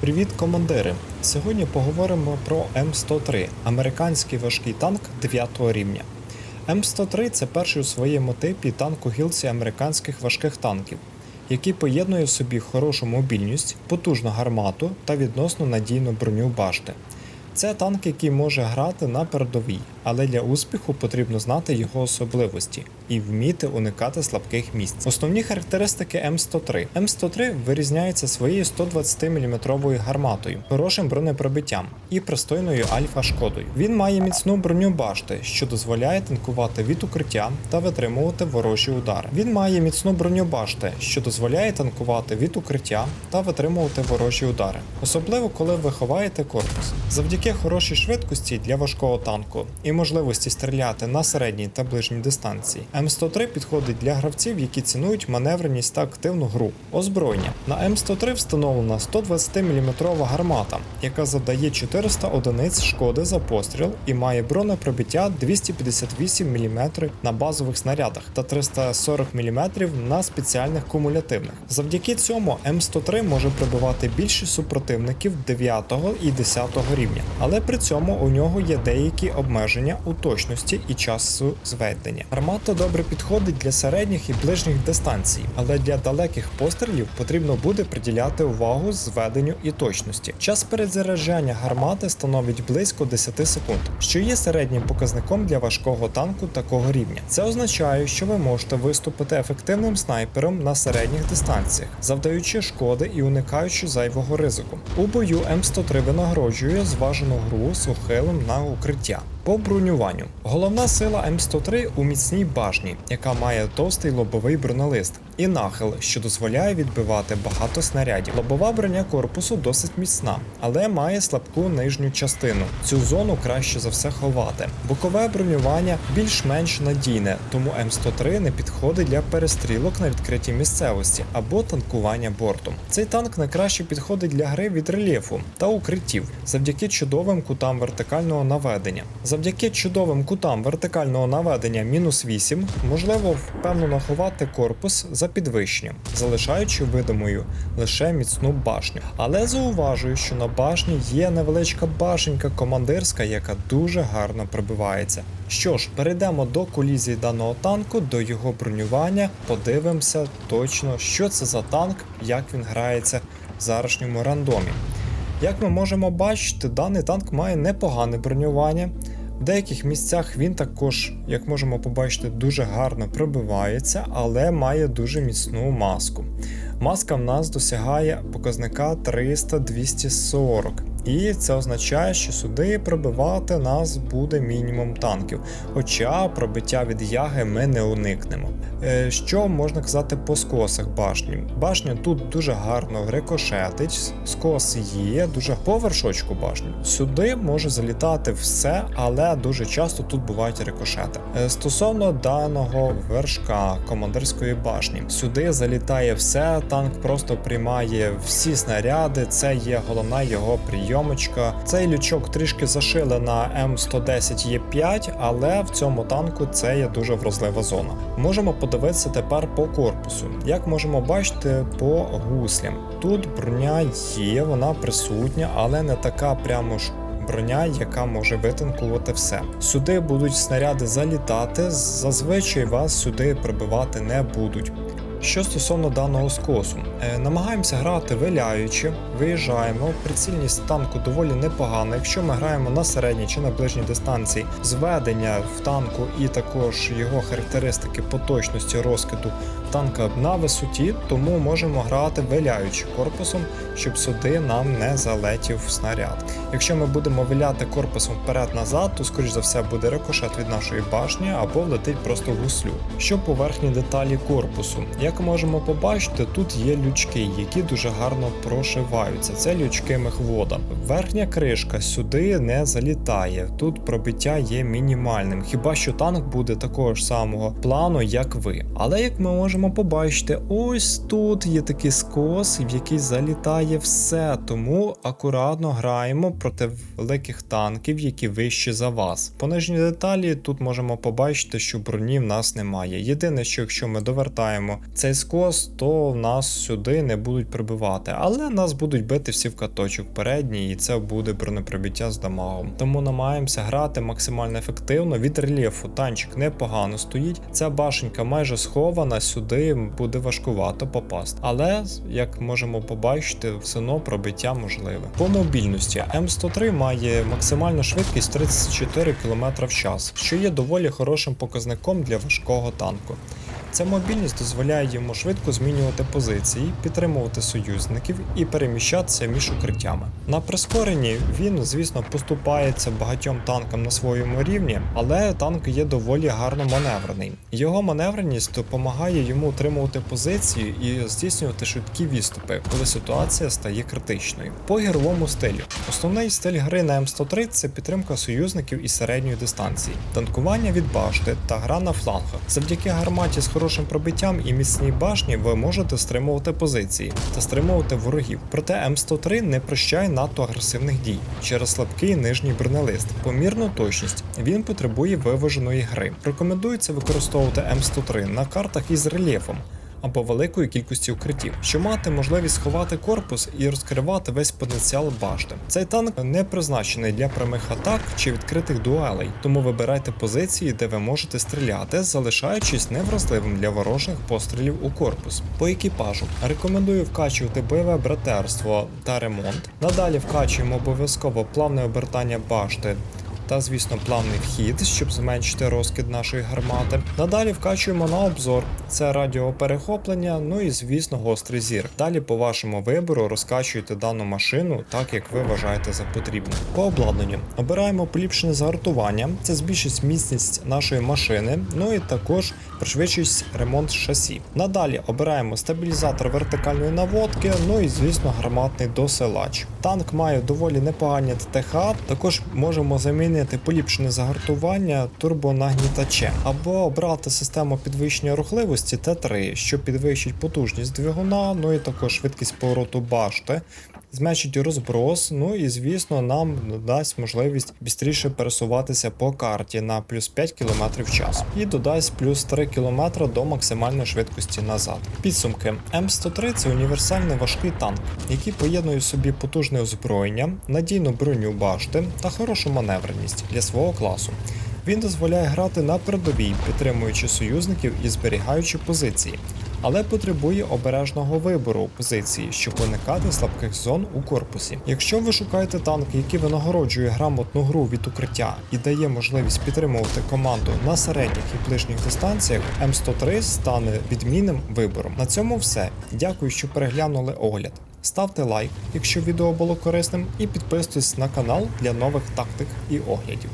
Привіт, командири! Сьогодні поговоримо про М103 американський важкий танк 9 рівня. М103 це перший у своєму типі танк у гілці американських важких танків, який поєднує в собі хорошу мобільність, потужну гармату та відносно надійну броню башти. Це танк, який може грати на передовій, але для успіху потрібно знати його особливості і вміти уникати слабких місць. Основні характеристики М103. М103 вирізняється своєю 120 мм гарматою, хорошим бронепробиттям і пристойною альфа-шкодою. Він має міцну броню башти, що дозволяє танкувати від укриття та витримувати ворожі удари. Він має міцну броню башти, що дозволяє танкувати від укриття та витримувати ворожі удари, особливо коли ви ховаєте корпус. Завдяки хорошій швидкості для важкого танку і можливості стріляти на середній та ближній дистанції. М103 підходить для гравців, які цінують маневреність та активну гру. Озброєння на М103 встановлена 120 мм гармата, яка завдає 400 одиниць шкоди за постріл і має бронепробиття 258 мм на базових снарядах та 340 мм на спеціальних кумулятивних. Завдяки цьому М103 може прибивати більше супротивників 9 і 10 рівня, але при цьому у нього є деякі обмеження у точності і часу зведення. Гармата добре підходить для середніх і ближніх дистанцій, але для далеких пострілів потрібно буде приділяти увагу зведенню і точності. Час перезаряджання гармати становить близько 10 секунд, що є середнім показником для важкого танку такого рівня. Це означає, що ви можете виступити ефективним снайпером на середніх дистанціях, завдаючи шкоди і уникаючи зайвого ризику. У бою М103 винагороджує зважену гру з ухилом на укриття. По бронюванню головна сила М103 у міцній башні, яка має товстий лобовий бронелист, і нахил, що дозволяє відбивати багато снарядів. Лобова броня корпусу досить міцна, але має слабку нижню частину. Цю зону краще за все ховати. Бокове бронювання більш-менш надійне, тому М103 не підходить для перестрілок на відкритій місцевості або танкування бортом. Цей танк найкраще підходить для гри від рельєфу та укриттів завдяки чудовим кутам вертикального наведення. Завдяки чудовим кутам вертикального наведення мінус 8 можливо впевнено ховати корпус за підвищенням, залишаючи видимою лише міцну башню. Але зауважую, що на башні є невеличка башенька командирська, яка дуже гарно пробивається. Що ж, перейдемо до колізії даного танку, до його бронювання, подивимося точно, що це за танк, як він грається в зарашньому рандомі. Як ми можемо бачити, даний танк має непогане бронювання. В деяких місцях він також, як можемо побачити, дуже гарно пробивається, але має дуже міцну маску. Маска в нас досягає показника 300-240. І це означає, що сюди пробивати нас буде мінімум танків. Хоча пробиття від яги ми не уникнемо. Е, Що можна казати по скосах башні? Башня тут дуже гарно рикошетить, скос є, дуже по вершочку башні. Сюди може залітати все, але дуже часто тут бувають рикошети. Е, Стосовно даного вершка командирської башні, сюди залітає все, танк просто приймає всі снаряди. Це є головна його прийомочка. Цей лючок трішки зашили на М110 Е5, але в цьому танку це є дуже вразлива зона. Можемо подивитися тепер по корпусу. Як можемо бачити по гуслям. Тут броня є, вона присутня, але не така прямо ж. Броня, яка може витанкувати все. Сюди будуть снаряди залітати, зазвичай вас сюди пробивати не будуть. Що стосовно даного скосу, е, намагаємося грати виляючи, виїжджаємо. Прицільність танку доволі непогана. Якщо ми граємо на середній чи на ближній дистанції, зведення в танку і також його характеристики по точності розкиду танка на висоті, тому можемо грати виляючи корпусом, щоб сюди нам не залетів снаряд. Якщо ми будемо виляти корпусом вперед-назад, то скоріш за все буде рикошет від нашої башні або влетить просто в гуслю. Що по верхній деталі корпусу, як можемо побачити, тут є лючки, які дуже гарно прошиваються. Це лючки мехвода. Верхня кришка сюди не залітає. Тут пробиття є мінімальним. Хіба що танк буде такого ж самого плану, як ви. Але як ми можемо можемо побачити, ось тут є такий скос, в який залітає все. Тому акуратно граємо проти великих танків, які вищі за вас. По нижній деталі тут можемо побачити, що броні в нас немає. Єдине, що якщо ми довертаємо цей скос, то в нас сюди не будуть прибивати, але нас будуть бити всі в каточок передній, і це буде бронепробиття з дамагом. Тому намагаємося грати максимально ефективно. Від рельєфу танчик непогано стоїть. Ця башенька майже схована, сюди буде важкувато попасти. Але як можемо побачити, все одно пробиття можливе. По мобільності М103 має максимальну швидкість 34 км в час, що є доволі хорошим показником для важкого танку. Ця мобільність дозволяє йому швидко змінювати позиції, підтримувати союзників і переміщатися між укриттями. На прискоренні він, звісно, поступається багатьом танкам на своєму рівні, але танк є доволі гарно маневрений. Його маневреність допомагає йому утримувати позицію і здійснювати швидкі відступи, коли ситуація стає критичною. По гіровому стилю основний стиль гри на М103 це підтримка союзників із середньої дистанції, танкування від башти та гра на флангах. Завдяки гарматі хорошим пробиттям і міцній башні ви можете стримувати позиції та стримувати ворогів. Проте М103 не прощає надто агресивних дій через слабкий нижній бронелист, помірну точність. Він потребує виваженої гри. Рекомендується використовувати М103 на картах із рельєфом. Або великої кількості укриттів, щоб мати можливість сховати корпус і розкривати весь потенціал башти. Цей танк не призначений для прямих атак чи відкритих дуелей, тому вибирайте позиції, де ви можете стріляти, залишаючись невразливим для ворожих пострілів у корпус. По екіпажу рекомендую вкачувати бойове братерство та ремонт. Надалі вкачуємо обов'язково плавне обертання башти та, звісно, плавний вхід, щоб зменшити розкид нашої гармати. Надалі вкачуємо на обзор. Це радіоперехоплення, ну і звісно, гострий зір. Далі, по вашому вибору, розкачуйте дану машину так, як ви вважаєте за потрібне. По обладнанню обираємо поліпшене загартування, це збільшить міцність нашої машини, ну і також пришвидшують ремонт шасі. Надалі обираємо стабілізатор вертикальної наводки, ну і звісно гарматний досилач. Танк має доволі непогані ТТХ, також можемо замінити поліпшене загартування турбонагнітачем, або обрати систему підвищення рухливості Т3, що підвищить потужність двигуна, ну і також швидкість повороту башти. Зменшить розброс, ну і звісно, нам дасть можливість бістріше пересуватися по карті на плюс 5 км в час і додасть плюс 3 км до максимальної швидкості назад. Підсумки М103 це універсальний важкий танк, який поєднує в собі потужне озброєння, надійну броню башти та хорошу маневреність для свого класу. Він дозволяє грати на передовій, підтримуючи союзників і зберігаючи позиції, але потребує обережного вибору позиції, щоб уникати слабких зон у корпусі. Якщо ви шукаєте танк, який винагороджує грамотну гру від укриття і дає можливість підтримувати команду на середніх і ближніх дистанціях, М103 стане відмінним вибором. На цьому все. Дякую, що переглянули огляд. Ставте лайк, якщо відео було корисним, і підписуйтесь на канал для нових тактик і оглядів.